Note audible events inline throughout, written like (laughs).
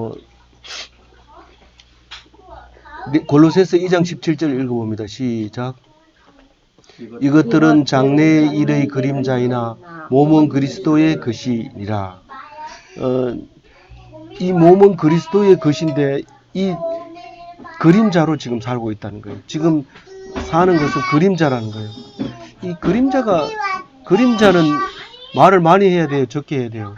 어, 네, 골로새서 2장 17절 읽어봅니다. 시작. 이것들은 장래의 일의 그림자이나 몸은 그리스도의 것이니라. 어, 이 몸은 그리스도의 것인데 이 그림자로 지금 살고 있다는 거예요. 지금 사는 것은 그림자라는 거예요. 이 그림자가 그림자는 말을 많이 해야 돼요. 적게 해야 돼요.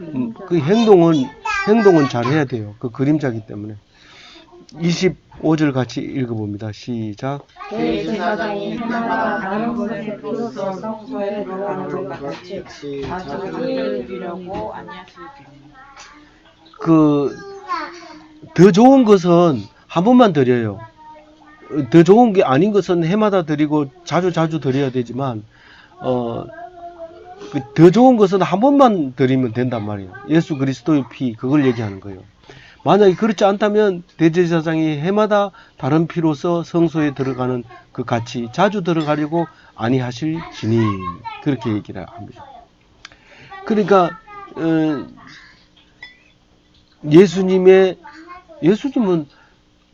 음, 그 행동은 행동은 잘 해야 돼요. 그 그림자기 때문에. 25절 같이 읽어봅니다. 시작. 대제사장이 해마다 다른 것에 비로소 성소에 들어가는 것 같이 자주를 드리려고 안녕하시기 그더 좋은 것은 한 번만 드려요. 어, 더 좋은 게 아닌 것은 해마다 드리고 자주 자주 드려야 되지만 어, 그 더 좋은 것은 한 번만 드리면 된단 말이에요. 예수 그리스도의 피 그걸 얘기하는 거예요. 만약에 그렇지 않다면 대제사장이 해마다 다른 피로서 성소에 들어가는 그 같이 자주 들어가려고 아니하실지니 그렇게 얘기를 합니다. 그러니까 어, 예수님의 예수님은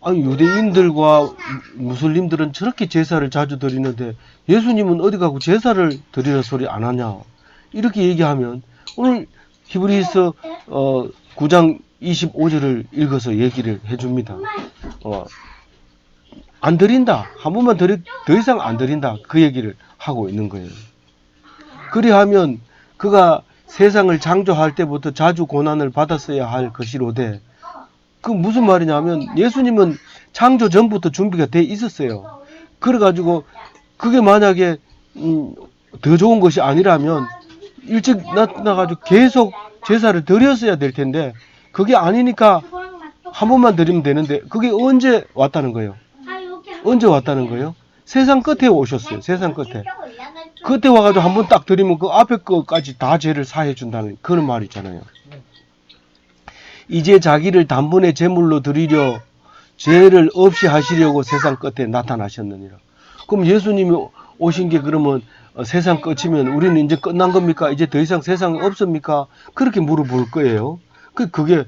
아니 유대인들과 무슬림들은 저렇게 제사를 자주 드리는데 예수님은 어디 가고 제사를 드리는 소리 안 하냐 이렇게 얘기하면 오늘 히브리서 어 9장 25절을 읽어서 얘기를 해줍니다. 어, 안 드린다 한 번만 드리 더 이상 안 드린다 그 얘기를 하고 있는 거예요. 그리하면 그가 세상을 창조할 때부터 자주 고난을 받았어야 할 것이로되 그 무슨 말이냐면 예수님은 창조 전부터 준비가 돼 있었어요. 그래가지고 그게 만약에 음, 더 좋은 것이 아니라면 일찍 나타나가지고 계속 제사를 드렸어야 될 텐데 그게 아니니까 한 번만 드리면 되는데 그게 언제 왔다는 거예요? 언제 왔다는 거예요? 세상 끝에 오셨어요. 세상 끝에. 그때 와가지고 한 번 딱 드리면 그 앞에 거까지 다 죄를 사해 준다는 그런 말이 있잖아요. 이제 자기를 단번에 제물로 드리려 죄를 없이 하시려고 세상 끝에 나타나셨느니라. 그럼 예수님이 오신 게 그러면 어, 세상 끝이면 우리는 이제 끝난 겁니까? 이제 더 이상 세상이 없습니까? 그렇게 물어볼 거예요. 그 그게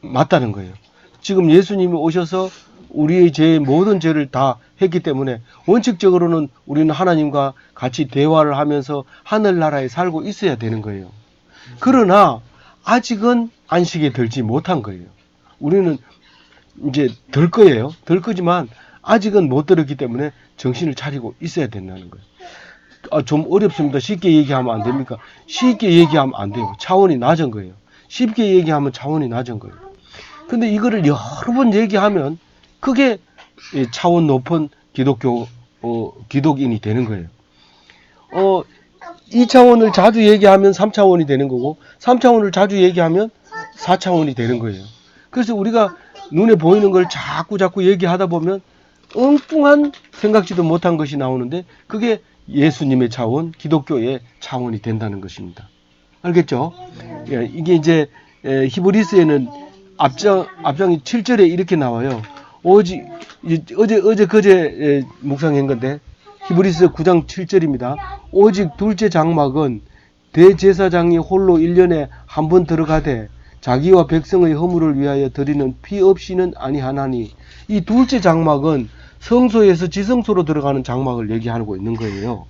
맞다는 거예요. 지금 예수님이 오셔서 우리의 죄의 모든 죄를 다 했기 때문에 원칙적으로는 우리는 하나님과 같이 대화를 하면서 하늘나라에 살고 있어야 되는 거예요. 그러나 아직은 안식에 들지 못한 거예요. 우리는 이제 들 거예요. 들 거지만 아직은 못 들었기 때문에 정신을 차리고 있어야 된다는 거예요. 아, 좀 어렵습니다. 쉽게 얘기하면 안 됩니까? 쉽게 얘기하면 안 돼요. 차원이 낮은 거예요. 쉽게 얘기하면 차원이 낮은 거예요. 근데 이거를 여러 번 얘기하면 그게 이 차원 높은 기독교 어, 기독인이 되는 거예요. 어, 2차원을 자주 얘기하면 3차원이 되는 거고 3차원을 자주 얘기하면 4차원이 되는 거예요. 그래서 우리가 눈에 보이는 걸 자꾸 자꾸 얘기하다 보면 엉뚱한 생각지도 못한 것이 나오는데 그게 예수님의 차원, 기독교의 차원이 된다는 것입니다. 알겠죠? 예, 이게 이제 에, 히브리스에는 앞장 앞장이 7절에 이렇게 나와요. 오직 어제 어제 그제 에, 묵상한 건데 히브리스 9장 7절입니다. 오직 둘째 장막은 대제사장이 홀로 1년에 한 번 들어가되 자기와 백성의 허물을 위하여 드리는 피 없이는 아니하나니 이 둘째 장막은 성소에서 지성소로 들어가는 장막을 얘기하고 있는 거예요.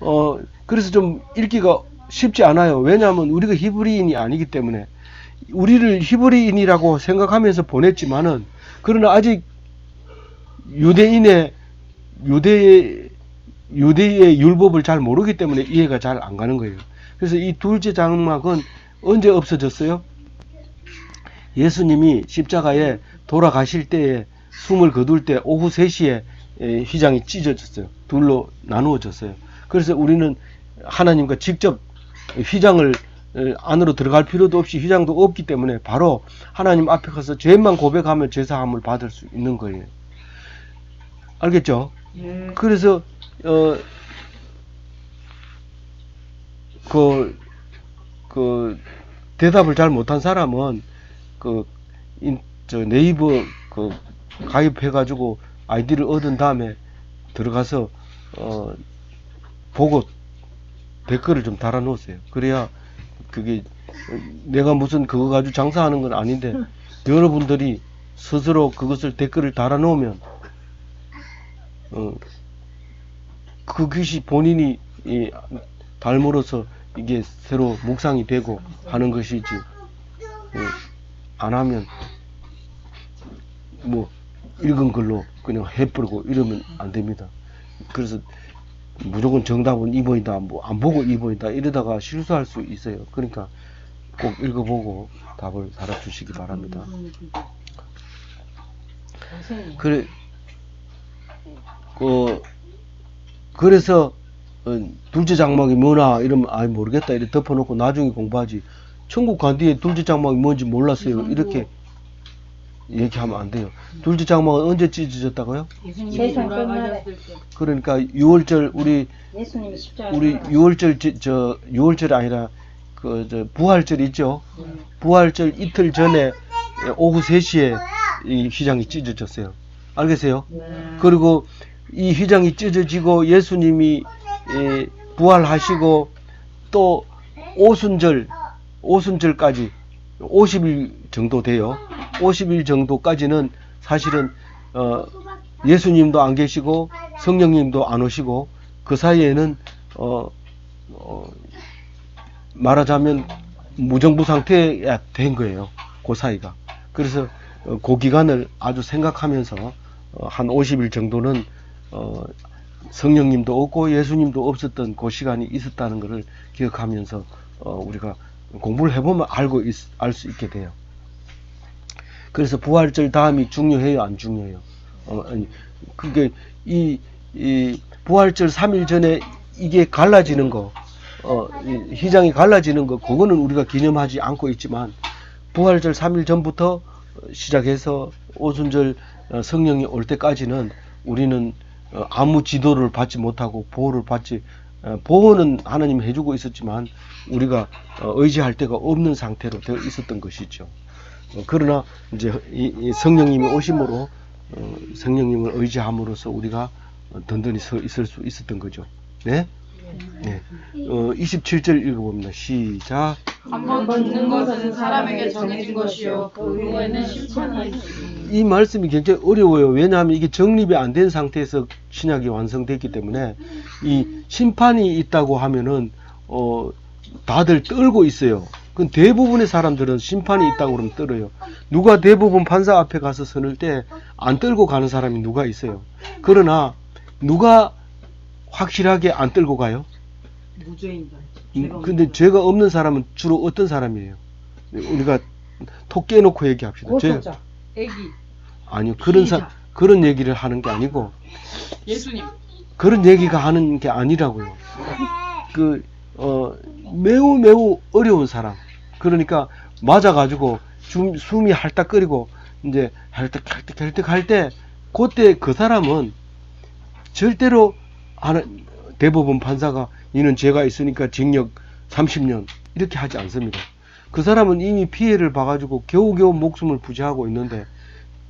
어 그래서 좀 읽기가 쉽지 않아요. 왜냐하면 우리가 히브리인이 아니기 때문에 우리를 히브리인이라고 생각하면서 보냈지만은 그러나 아직 유대인의 유대의 유대의 율법을 잘 모르기 때문에 이해가 잘 안 가는 거예요. 그래서 이 둘째 장막은 언제 없어졌어요? 예수님이 십자가에 돌아가실 때에 숨을 거둘 때 오후 3시에 에, 휘장이 찢어졌어요. 둘로 나누어졌어요. 그래서 우리는 하나님과 직접 휘장을 에, 안으로 들어갈 필요도 없이 휘장도 없기 때문에 바로 하나님 앞에 가서 죄만 고백하면 죄사함을 받을 수 있는 거예요. 알겠죠? 예. 그래서 어, 그, 그 대답을 잘 못한 사람은 그, 인, 저 네이버 그 가입해가지고 아이디를 얻은 다음에 들어가서 어, 보고 댓글을 좀 달아 놓으세요. 그래야 그게 내가 무슨 그거 가지고 장사하는 건 아닌데 (laughs) 여러분들이 스스로 그것을 댓글을 달아 놓으면 어, 그것이 본인이 이, 닮으로써 이게 새로 묵상이 되고 하는 것이지 어, 안 하면 뭐 읽은 걸로 그냥 해버리고 이러면 안 됩니다. 그래서 무조건 정답은 2번이다, 뭐 안 보고 2번이다 이러다가 실수할 수 있어요. 그러니까 꼭 읽어보고 답을 달아주시기 바랍니다. 그래, 그, 그래서, 어, 둘째 장막이 뭐나, 이러면, 아 모르겠다. 이렇게 덮어놓고 나중에 공부하지. 천국 간 뒤에 둘째 장막이 뭔지 몰랐어요. 이렇게 얘기하면 안 돼요. 둘째 장막은 언제 찢어졌다고요? 세상 끝날에 그러니까 6월절, 우리, 예수님이 십자가 우리 6월절, 저, 저 6월절이 아니라, 그, 저, 부활절 있죠? 부활절 이틀 전에 오후 3시에 이 휘장이 찢어졌어요. 알겠어요? 그리고 이 휘장이 찢어지고 예수님이 예, 부활하시고 또 오순절, 오순절까지 50일 정도 돼요. 50일 정도까지는 사실은 어, 예수님도 안 계시고 성령님도 안 오시고 그 사이에는 어, 어, 말하자면 무정부 상태가 된 거예요. 그 사이가. 그래서 어, 그 기간을 아주 생각하면서 어, 한 50일 정도는 어, 성령님도 없고 예수님도 없었던 그 시간이 있었다는 것을 기억하면서 어, 우리가 공부를 해보면 알고 알 수 있게 돼요. 그래서 부활절 다음이 중요해요, 안 중요해요? 어, 아니, 그게 이, 이 부활절 3일 전에 이게 갈라지는 거, 어, 이 휘장이 갈라지는 거, 그거는 우리가 기념하지 않고 있지만 부활절 3일 전부터 시작해서 오순절 어, 성령이 올 때까지는 우리는 어, 아무 지도를 받지 못하고 보호를 받지 어, 보호는 하나님이 해주고 있었지만 우리가 어, 의지할 데가 없는 상태로 되어 있었던 것이죠. 어, 그러나 이제 이, 이 성령님이 오심으로 어, 성령님을 의지함으로써 우리가 어, 든든히 서 있을 수 있었던 거죠. 네? 네. 어, 27절 읽어봅니다. 시작. 한번 죽는 것은 사람에게 정해진 것이요 그 후에는 심판이 이 말씀이 굉장히 어려워요. 왜냐하면 이게 정립이 안 된 상태에서 신약이 완성됐기 때문에 이 심판이 있다고 하면은 어 다들 떨고 있어요. 그 대부분의 사람들은 심판이 있다고 그러면 떨어요. 누가 대부분 판사 앞에 가서 서는 때 안 떨고 가는 사람이 누가 있어요. 그러나 누가 확실하게 안 떨고 가요? 무죄인다. 음, 근데 죄가 없는 사람은 주로 어떤 사람이에요? 우리가 톡 깨놓고 얘기합시다. 죄, 고소자 애기 아니요 그런 사. 그런 얘기를 하는 게 아니고 예수님 그런 얘기가 하는 게 아니라고요. 그, 어, 매우 매우 어려운 사람. 그러니까 맞아가지고 줌, 숨이 할딱거리고 이제 할딱할딱할딱 할 때, 그때 그 사람은 절대로 하는, 대법원 판사가 이는 죄가 있으니까 징역 30년 이렇게 하지 않습니다. 그 사람은 이미 피해를 봐가지고 겨우겨우 목숨을 부지하고 있는데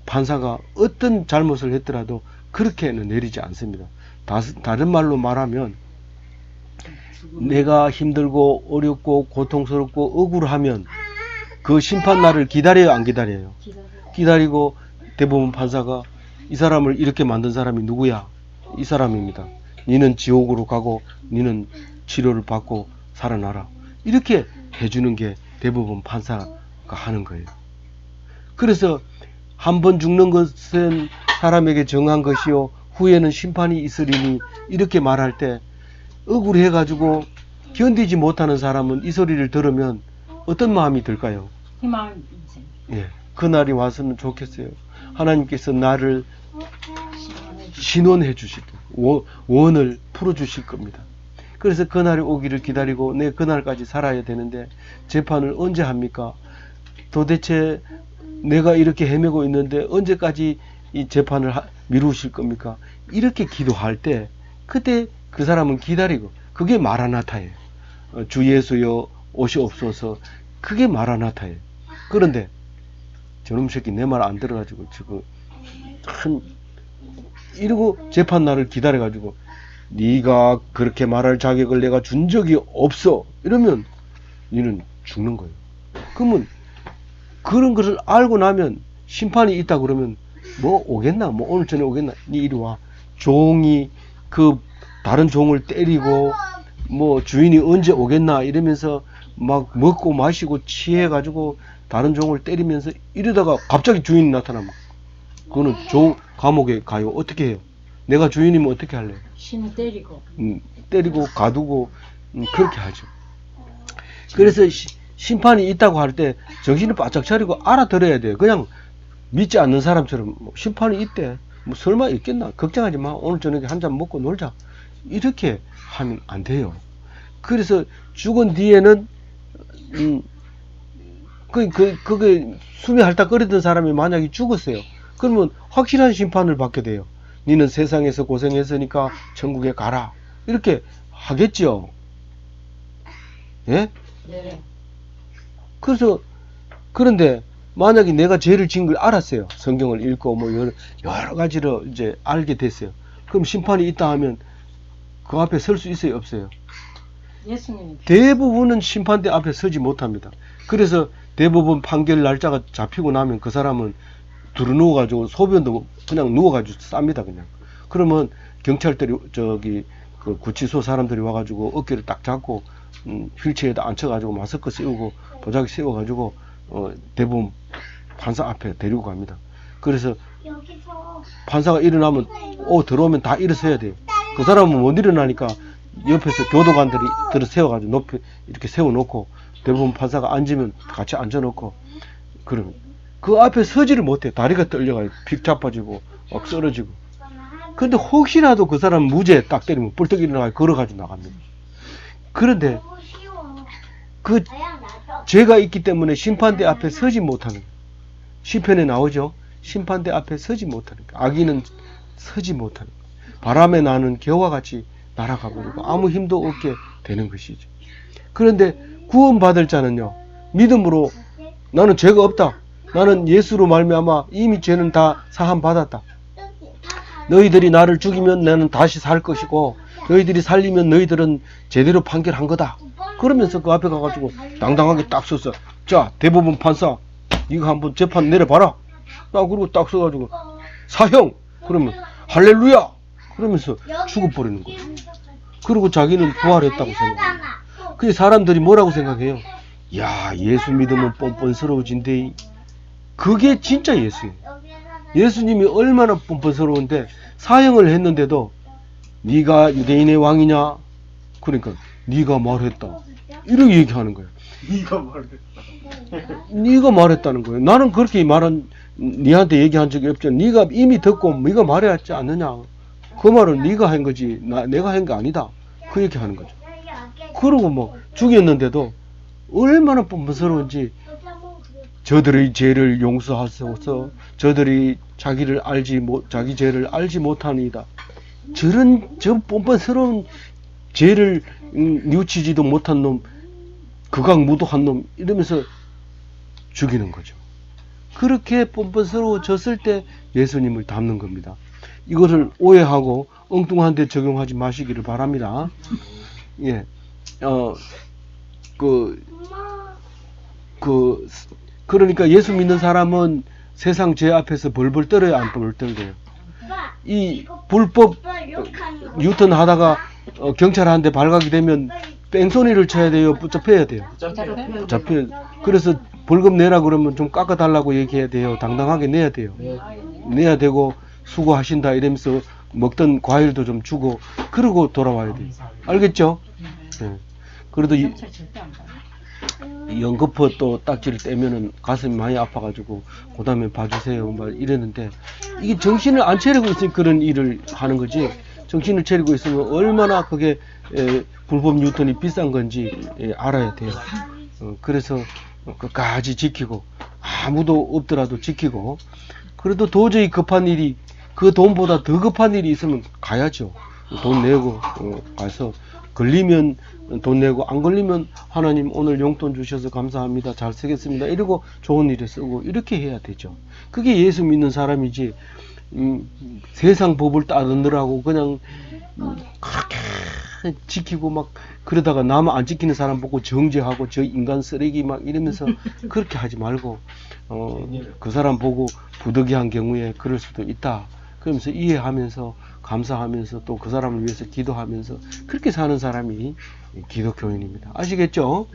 판사가 어떤 잘못을 했더라도 그렇게는 내리지 않습니다. 다, 다른 말로 말하면 내가 힘들고 어렵고 고통스럽고 억울하면 그 심판 날을 기다려요 안 기다려요? 기다리고 대법원 판사가 이 사람을 이렇게 만든 사람이 누구야? 이 사람입니다. 니는 지옥으로 가고 니는 치료를 받고 살아나라. 이렇게 해주는 게 대법원 판사가 하는 거예요. 그래서 한 번 죽는 것은 사람에게 정한 것이요 후에는 심판이 있으리니 이렇게 말할 때 억울해 가지고 견디지 못하는 사람은 이 소리를 들으면 어떤 마음이 들까요? 희망 인생 예. 그날이 왔으면 좋겠어요. 하나님께서 나를 신원해 주실 원- 원을 풀어 주실 겁니다. 그래서 그날이 오기를 기다리고 내 그날까지 살아야 되는데 재판을 언제 합니까? 도대체 내가 이렇게 헤매고 있는데 언제까지 이 재판을 하- 미루실 겁니까? 이렇게 기도할 때 그때 그 사람은 기다리고 그게 마라나타예요. 어, 주 예수여 오시옵소서 그게 마라나타예요. 그런데 저놈 새끼 내 말 안 들어가지고 지금 참 이러고 재판 날을 기다려가지고 네가 그렇게 말할 자격을 내가 준 적이 없어 이러면 니는 죽는 거예요. 그러면 그런 것을 알고 나면 심판이 있다 그러면 뭐 오겠나? 뭐 오늘 전에 오겠나? 니 이리 와. 종이 그 다른 종을 때리고 뭐 주인이 언제 오겠나 이러면서 막 먹고 마시고 취해 가지고 다른 종을 때리면서 이러다가 갑자기 주인이 나타나면 그거는 종 감옥에 가요. 어떻게 해요? 내가 주인이면 어떻게 할래요? 신을 때리고 음, 때리고 가두고 음, 그렇게 하죠. 그래서 시- 심판이 있다고 할 때 정신을 바짝 차리고 알아들어야 돼요. 그냥 믿지 않는 사람처럼 뭐 심판이 있대. 뭐 설마 있겠나? 걱정하지 마. 오늘 저녁에 한 잔 먹고 놀자. 이렇게 하면 안 돼요. 그래서 죽은 뒤에는 음, 그, 그, 그게 숨이 헐떡거리던 사람이 만약에 죽었어요. 그러면 확실한 심판을 받게 돼요. 니는 세상에서 고생했으니까 천국에 가라. 이렇게 하겠죠. 예? 네. 그래서, 그런데, 만약에 내가 죄를 지은 걸 알았어요. 성경을 읽고, 뭐, 여러, 여러 가지로 이제 알게 됐어요. 그럼 심판이 있다 하면, 그 앞에 설 수 있어요? 없어요? 예수님이 대부분은 심판대 앞에 서지 못합니다. 그래서 대부분 판결 날짜가 잡히고 나면 그 사람은 두루 누워가지고 소변도 그냥 누워가지고 쌉니다 그냥. 그러면 경찰들이 저기 그 구치소 사람들이 와가지고 어깨를 딱 잡고 음, 휠체어에다 앉혀가지고 마스크 씌우고 도자기 씌워가지고 어, 대부분 판사 앞에 데리고 갑니다. 그래서 여기서 판사가 일어나면 오 들어오면 다 일어서야 돼요. 그 사람은 못 일어나니까 옆에서 교도관들이 들어 세워가지고 높이 이렇게 세워놓고 대부분 판사가 앉으면 같이 앉아놓고 그러면 그 앞에 서지를 못해 다리가 떨려가지고 픽 자빠지고 막 쓰러지고 근데 혹시라도 그 사람 무죄 딱 때리면 뿔떡 일어나가 걸어가지고 나갑니다. 그런데. 그. 죄가 있기 때문에 심판대 앞에 서지 못하는. 시편에 나오죠. 심판대 앞에 서지 못하는. 악인은 서지 못하는. 바람에 나는 겨와 같이 날아가 버리고 아무 힘도 없게 되는 것이죠. 그런데 구원받을 자는요. 믿음으로 나는 죄가 없다. 나는 예수로 말미암아 이미 죄는 다 사함 받았다. 너희들이 나를 죽이면 나는 다시 살 것이고 너희들이 살리면 너희들은 제대로 판결한 거다. 그러면서 그 앞에 가가지고 당당하게 딱 서서 자 대법원 판사 이거 한번 재판 내려봐라. 딱 그러고 딱 서가지고 사형 그러면 할렐루야 그러면서 죽어버리는 거예요. 그리고 자기는 부활했다고 생각해요. 그 사람들이 뭐라고 생각해요? 야 예수 믿으면 뻔뻔스러워진대. 그게 진짜 예수예요. 예수님이 얼마나 뻔뻔스러운데 사형을 했는데도 네가 유대인의 왕이냐? 그러니까 네가 말했다. 이렇게 얘기하는 거예요. 네가 말해. 네가 말했다는 거예요. 나는 그렇게 말한 네한테 얘기한 적이 없잖아. 네가 이미 듣고 네가 말해야지 않느냐. 그 말은 네가 한 거지. 나 내가 한 게 아니다. 그 얘기 하는 거죠. 그러고 뭐 죽였는데도 얼마나 뻔뻔스러운지 저들의 죄를 용서하소서. 저들이 자기를 알지 못 자기 죄를 알지 못하니이다. 저런 저 뻔뻔스러운 죄를 음, 뉘우치지도 못한 놈, 극악무도한 놈 이러면서 죽이는 거죠. 그렇게 뻔뻔스러워졌을 때 예수님을 닮는 겁니다. 이것을 오해하고 엉뚱한 데 적용하지 마시기를 바랍니다. 예, 어, 그, 그, 그러니까 예수 믿는 사람은 세상 죄 앞에서 벌벌 떨어야 안 벌벌 떨어요. 이 불법 유턴 하다가 어, 경찰한테 발각이 되면 뺑소니를 쳐야 돼요, 붙잡혀야 돼요. 어차피 잡혀. 그래서 벌금 내라 그러면 좀 깎아달라고 얘기해야 돼요. 당당하게 내야 돼요. 내야 되고 수고하신다 이러면서 먹던 과일도 좀 주고 그러고 돌아와야 돼요. 알겠죠? 예. 그래도 이. 이 연거푸 또 딱지를 떼면은 가슴이 많이 아파가지고 그 다음에 봐주세요 막 이랬는데 이게 정신을 안 차리고 있으니 그런 일을 하는 거지 정신을 차리고 있으면 얼마나 그게 에, 불법 유턴이 비싼 건지 예, 알아야 돼요 어, 그래서 끝까지 지키고 아무도 없더라도 지키고 그래도 도저히 급한 일이 그 돈보다 더 급한 일이 있으면 가야죠. 돈 내고 어, 가서 걸리면 돈 내고 안 걸리면 하나님 오늘 용돈 주셔서 감사합니다. 잘 쓰겠습니다. 이러고 좋은 일에 쓰고 이렇게 해야 되죠. 그게 예수 믿는 사람이지 음, 세상 법을 따르느라고 그냥 음, 그렇게 지키고 막 그러다가 남 안 지키는 사람 보고 정죄하고 저 인간 쓰레기 막 이러면서 그렇게 하지 말고 어 그 사람 보고 부득이한 경우에 그럴 수도 있다. 그러면서 이해하면서 감사하면서 또 그 사람을 위해서 기도하면서 그렇게 사는 사람이 기독교인입니다. 아시겠죠?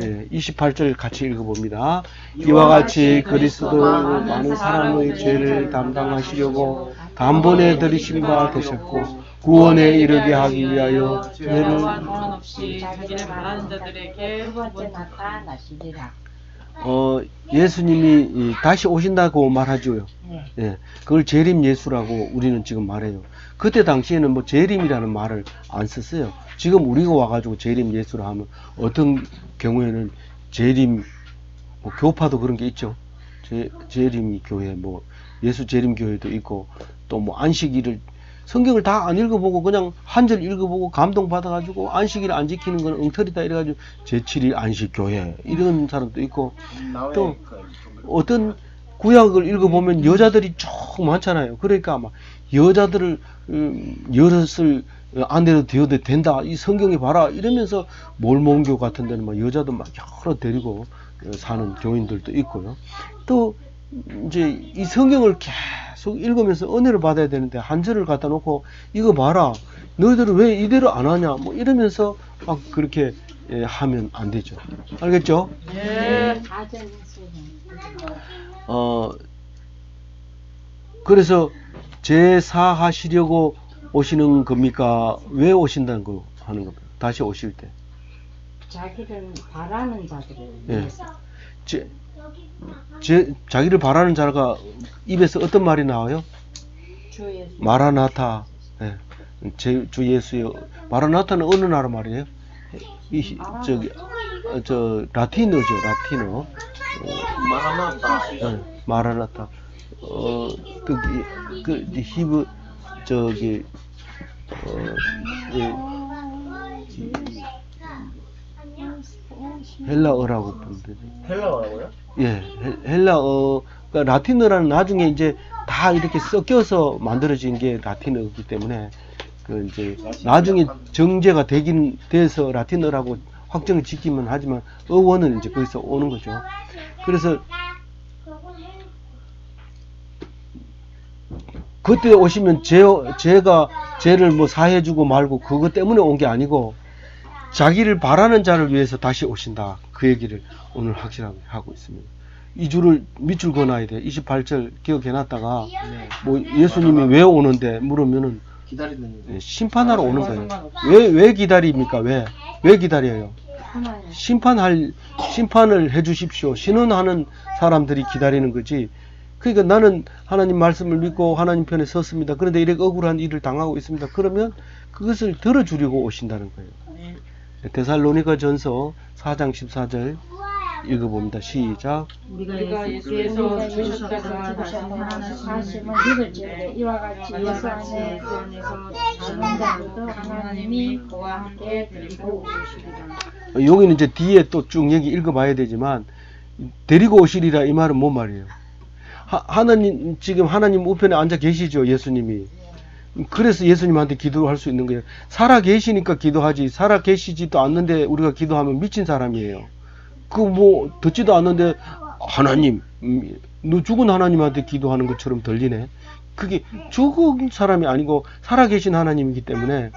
네, 28절 같이 읽어봅니다. 이와 같이 그리스도가 많은 사람의 죄를 담당하시려고 단번에 들이신 바 되셨고 구원에 이르게 하기 위하여 죄를 없이 자기를 바라는 자들에게 두 번째 나타나시리라. 어, 예수님이 이, 다시 오신다고 말하죠. 네. 예, 그걸 재림 예수라고 우리는 지금 말해요. 그때 당시에는 뭐 재림이라는 말을 안 썼어요. 지금 우리가 와가지고 재림 예수라 하면 어떤 경우에는 재림 뭐 교파도 그런 게 있죠. 재, 재림 교회 뭐 예수 재림 교회도 있고 또 뭐 안식일을 성경을 다 안 읽어보고 그냥 한 절 읽어보고 감동 받아가지고 안식일 안 지키는 건 엉터리다 이래가지고 제7일 안식 교회 이런 사람도 있고 또 어떤 구약을 읽어보면 여자들이 쭉 많잖아요. 그러니까 막 여자들을 음, 여럿을 안내로 되어도 된다. 이 성경에 봐라. 이러면서 몰몬교 같은 데는 막 여자도 막 여러 데리고 어, 사는 교인들도 있고요. 또 이제 이 성경을 계속 읽으면서 은혜를 받아야 되는데 한 절을 갖다 놓고 이거 봐라. 너희들은 왜 이대로 안 하냐? 뭐 이러면서 막 그렇게 예, 하면 안 되죠. 알겠죠? 예. 어, 그래서 제사하시려고 오시는 겁니까? 왜 오신다는 거 하는 겁니까? 다시 오실 때. 자기를 바라는 자들을 예. 위해서 제, 제, 자기를 바라는 자가 입에서 어떤 말이 나와요? 마라나타. 예. 제, 주 예수요. 마라나타는 어느 나라 말이에요? 이, 저기, 어, 저, 라틴어죠, 라틴어. 어, 마라나타. 예, 마라나타. 어, 그, 이- 그, 이 히브, 저기, 어, 예, 헬라어라고 부르는데. 헬라어라고요? 예, 헬- 헬라어, 그러니까 라틴어라는 나중에 이제 다 이렇게 섞여서 만들어진 게 라틴어이기 때문에 그 이제 나중에 정제가 되긴 돼서 라틴어라고 확정을 지키면 하지만 어원은 이제 거기서 오는 거죠. 그래서 그때 오시면 제, 제가 죄를 뭐 사해주고 말고 그것 때문에 온 게 아니고 자기를 바라는 자를 위해서 다시 오신다. 그 얘기를 오늘 확실하게 하고 있습니다. 이 줄을 밑줄 그어놔야 돼. 28절 기억해놨다가 뭐 예수님이 왜 오는데 물으면은 기다리는 예, 심판하러 오는 거예요. 왜, 왜 기다립니까? 왜? 왜 기다려요? 심판할, 심판을 해 주십시오. 신원하는 사람들이 기다리는 거지. 그러니까 나는 하나님 말씀을 믿고 하나님 편에 섰습니다. 그런데 이렇게 억울한 일을 당하고 있습니다. 그러면 그것을 들어주려고 오신다는 거예요. 데살로니가 전서 4장 14절 읽어봅니다. 시작. 우리가 예수께서 주셨다가 다시 믿을지어다 이와 같이 예수 안에 하나님이 그와 함께 데리고 오시리라. 여기는 이제 뒤에 또 쭉 얘기 읽어봐야 되지만 데리고 오시리라 이 말은 뭔 말이에요? 하, 하나님 지금 하나님 우편에 앉아 계시죠 예수님이. 그래서 예수님한테 기도할 수 있는 거예요. 살아 계시니까 기도하지. 살아 계시지도 않는데 우리가 기도하면 미친 사람이에요. 그 뭐 듣지도 않는데 하나님, 음, 너 죽은 하나님한테 기도하는 것처럼 들리네. 그게 죽은 사람이 아니고 살아 계신 하나님이기 때문에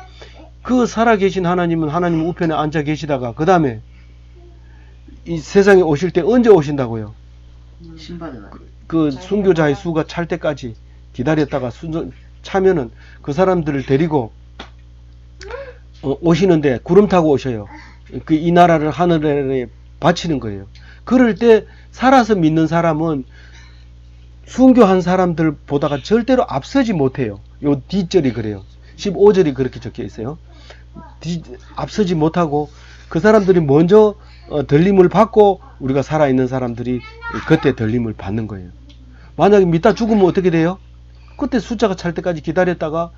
그 살아 계신 하나님은 하나님 우편에 앉아 계시다가 그 다음에 이 세상에 오실 때 언제 오신다고요? 나. 그 순교자의 수가 찰 때까지 기다렸다가 순 차면은 그 사람들을 데리고 어, 오시는데 구름 타고 오셔요. 그 이 나라를 하늘에 바치는 거예요. 그럴 때 살아서 믿는 사람은 순교한 사람들 보다가 절대로 앞서지 못해요. 요 뒷절이 그래요. 15절이 그렇게 적혀 있어요. 뒤- 앞서지 못하고 그 사람들이 먼저 어, 들림을 받고 우리가 살아있는 사람들이 그때 들림을 받는 거예요. 만약에 믿다 죽으면 어떻게 돼요? 그때 숫자가 찰 때까지 기다렸다가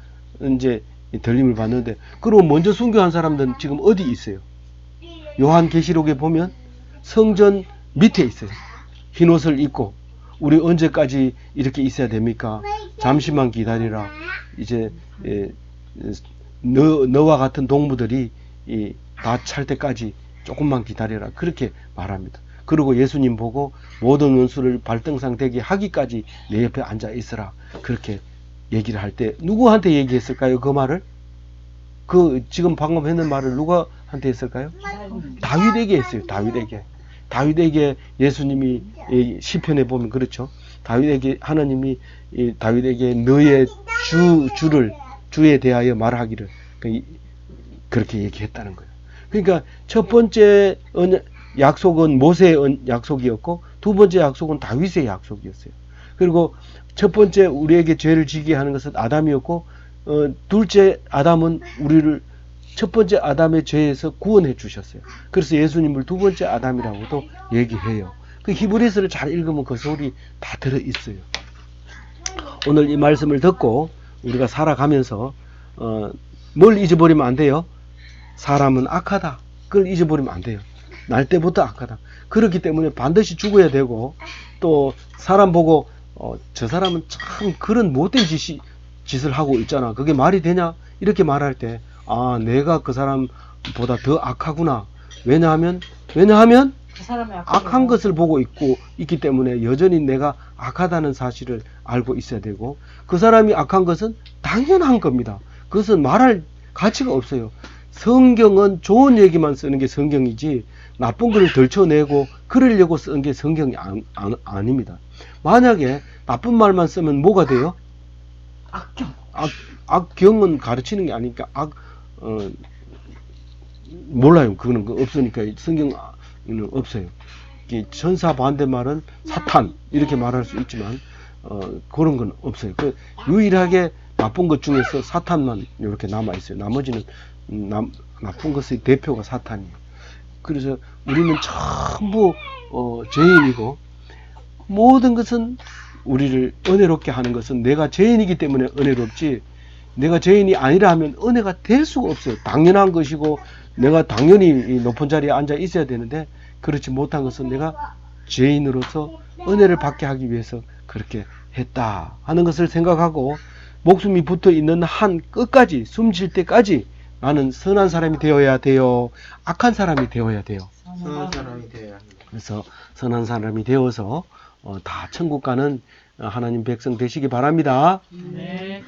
이제 이 들림을 받는데 그럼 먼저 순교한 사람들은 지금 어디 있어요? 요한 계시록에 보면 성전 밑에 있어요. 흰 옷을 입고 우리 언제까지 이렇게 있어야 됩니까? 잠시만 기다리라. 이제 예, 너, 너와 같은 동무들이 이, 다찰 때까지 조금만 기다려라. 그렇게 말합니다. 그리고 예수님 보고 모든 원수를 발등상 되게 하기까지 내 옆에 앉아 있으라. 그렇게 얘기를 할 때 누구한테 얘기했을까요? 그 말을? 그 지금 방금 했는 말을 누구한테 했을까요? 다윗에게 했어요. 다윗에게. 다윗에게 예수님이 이 시편에 보면 그렇죠. 다윗에게 하나님이 이 다윗에게 너의 주 주를 주에 대하여 말하기를 그 이- 그렇게 얘기했다는 거예요. 그러니까 첫 번째 언- 약속은 모세의 언- 약속이었고 두 번째 약속은 다윗의 약속이었어요. 그리고 첫 번째 우리에게 죄를 지게 하는 것은 아담이었고 어, 둘째 아담은 우리를 첫 번째 아담의 죄에서 구원해 주셨어요. 그래서 예수님을 두 번째 아담이라고도 얘기해요. 그 히브리서를 잘 읽으면 그 소리 다 들어 있어요. 오늘 이 말씀을 듣고 우리가 살아가면서 어, 뭘 잊어버리면 안 돼요. 사람은 악하다. 그걸 잊어버리면 안 돼요. 날 때부터 악하다. 그렇기 때문에 반드시 죽어야 되고 또 사람 보고 어, 저 사람은 참 그런 못된 짓이, 짓을 하고 있잖아. 그게 말이 되냐? 이렇게 말할 때 아, 내가 그 사람보다 더 악하구나. 왜냐하면 왜냐하면 그 악한 것을 보고 있고 있기 때문에 여전히 내가 악하다는 사실을 알고 있어야 되고 그 사람이 악한 것은 당연한 겁니다. 그것은 말할 가치가 없어요. 성경은 좋은 얘기만 쓰는 게 성경이지 나쁜 걸 덜쳐내고 그러려고 쓰는 게 성경이 안, 안, 아닙니다. 만약에 나쁜 말만 쓰면 뭐가 돼요? 악경. 악, 악경은 가르치는 게 아니니까 악, 어, 몰라요. 그거는 그 없으니까 성경은 없어요. 이 천사 반대말은 사탄 이렇게 말할 수 있지만 어, 그런 건 없어요. 그 유일하게 나쁜 것 중에서 사탄만 이렇게 남아 있어요. 나머지는 음, 남, 나쁜 것의 대표가 사탄이에요. 그래서 우리는 전부 어, 죄인이고 모든 것은 우리를 은혜롭게 하는 것은 내가 죄인이기 때문에 은혜롭지 내가 죄인이 아니라 하면 은혜가 될 수가 없어요. 당연한 것이고 내가 당연히 이 높은 자리에 앉아 있어야 되는데 그렇지 못한 것은 내가 죄인으로서 은혜를 받게 하기 위해서 그렇게 했다 하는 것을 생각하고 목숨이 붙어 있는 한 끝까지 숨쉴 때까지 나는 선한 사람이 되어야 돼요. 악한 사람이 되어야 돼요. 선한 사람이 되어야 합니다. 그래서 선한 사람이 되어서 어, 다 천국 가는 어, 하나님 백성 되시기 바랍니다. 네.